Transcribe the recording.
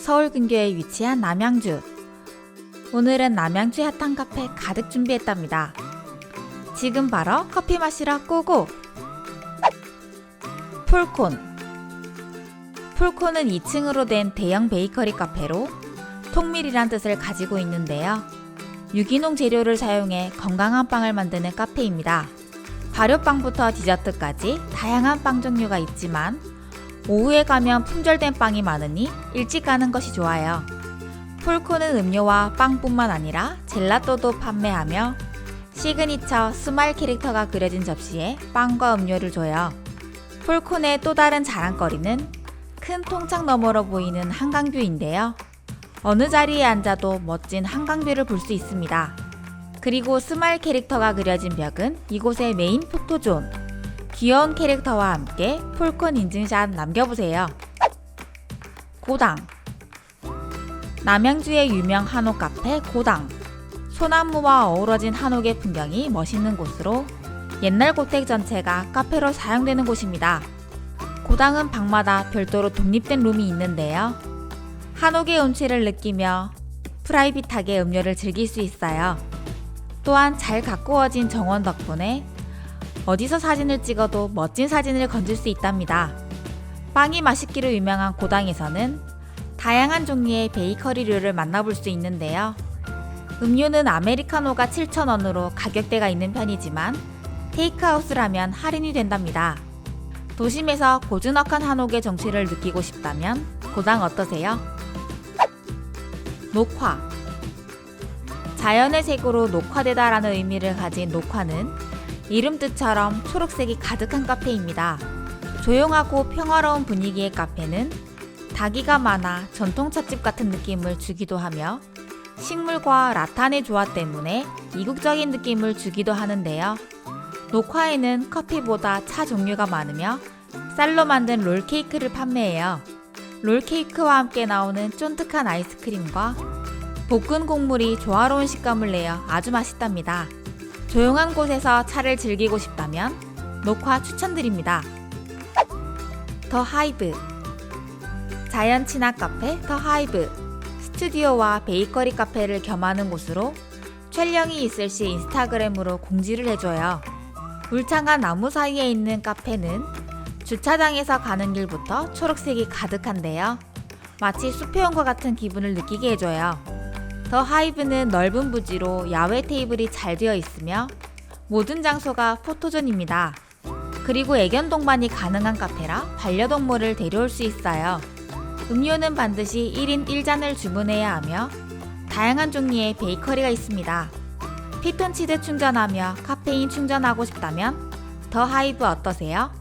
서울 근교에 위치한 남양주. 오늘은 남양주 핫한 카페 가득 준비했답니다. 지금 바로 커피 마시러 고고! 폴콘. 폴콘은 2층으로 된 대형 베이커리 카페로 통밀이란 뜻을 가지고 있는데요. 유기농 재료를 사용해 건강한 빵을 만드는 카페입니다. 발효빵부터 디저트까지 다양한 빵 종류가 있지만 오후에 가면 품절된 빵이 많으니 일찍 가는 것이 좋아요. 폴코는 음료와 빵뿐만 아니라 젤라또도 판매하며 시그니처 스마일 캐릭터가 그려진 접시에 빵과 음료를 줘요. 폴콘의 또 다른 자랑거리는 큰 통창 너머로 보이는 한강뷰인데요. 어느 자리에 앉아도 멋진 한강뷰를 볼 수 있습니다. 그리고 스마일 캐릭터가 그려진 벽은 이곳의 메인 포토존. 귀여운 캐릭터와 함께 폴콘 인증샷 남겨보세요. 고당. 남양주의 유명 한옥 카페 고당. 소나무와 어우러진 한옥의 풍경이 멋있는 곳으로 옛날 고택 전체가 카페로 사용되는 곳입니다. 고당은 방마다 별도로 독립된 룸이 있는데요. 한옥의 운치를 느끼며 프라이빗하게 음료를 즐길 수 있어요. 또한 잘 가꾸어진 정원 덕분에 어디서 사진을 찍어도 멋진 사진을 건질 수 있답니다. 빵이 맛있기로 유명한 고당에서는 다양한 종류의 베이커리류를 만나볼 수 있는데요. 음료는 아메리카노가 7,000원으로 가격대가 있는 편이지만 테이크아웃을 면 할인이 된답니다. 도심에서 고즈넉한 한옥의 정취를 느끼고 싶다면 고당 어떠세요? 녹화 자연의 색으로 녹화되다라는 의미를 가진 녹화는 이름 뜻처럼 초록색이 가득한 카페입니다. 조용하고 평화로운 분위기의 카페는 다기가 많아 전통 찻집 같은 느낌을 주기도 하며 식물과 라탄의 조화 때문에 이국적인 느낌을 주기도 하는데요. 녹화에는 커피보다 차 종류가 많으며 쌀로 만든 롤케이크를 판매해요. 롤케이크와 함께 나오는 쫀득한 아이스크림과 볶은 곡물이 조화로운 식감을 내어 아주 맛있답니다. 조용한 곳에서 차를 즐기고 싶다면 녹화 추천드립니다. 더 하이브 자연 친화 카페 더 하이브 스튜디오와 베이커리 카페를 겸하는 곳으로 촬영이 있을 시 인스타그램으로 공지를 해줘요. 울창한 나무 사이에 있는 카페는 주차장에서 가는 길부터 초록색이 가득한데요. 마치 숲에 온 것 같은 기분을 느끼게 해줘요. 더 하이브는 넓은 부지로 야외 테이블이 잘 되어 있으며 모든 장소가 포토존입니다. 그리고 애견 동반이 가능한 카페라 반려동물을 데려올 수 있어요. 음료는 반드시 1인 1잔을 주문해야 하며 다양한 종류의 베이커리가 있습니다. 피톤치드 충전하며 카페인 충전하고 싶다면 더 하이브 어떠세요?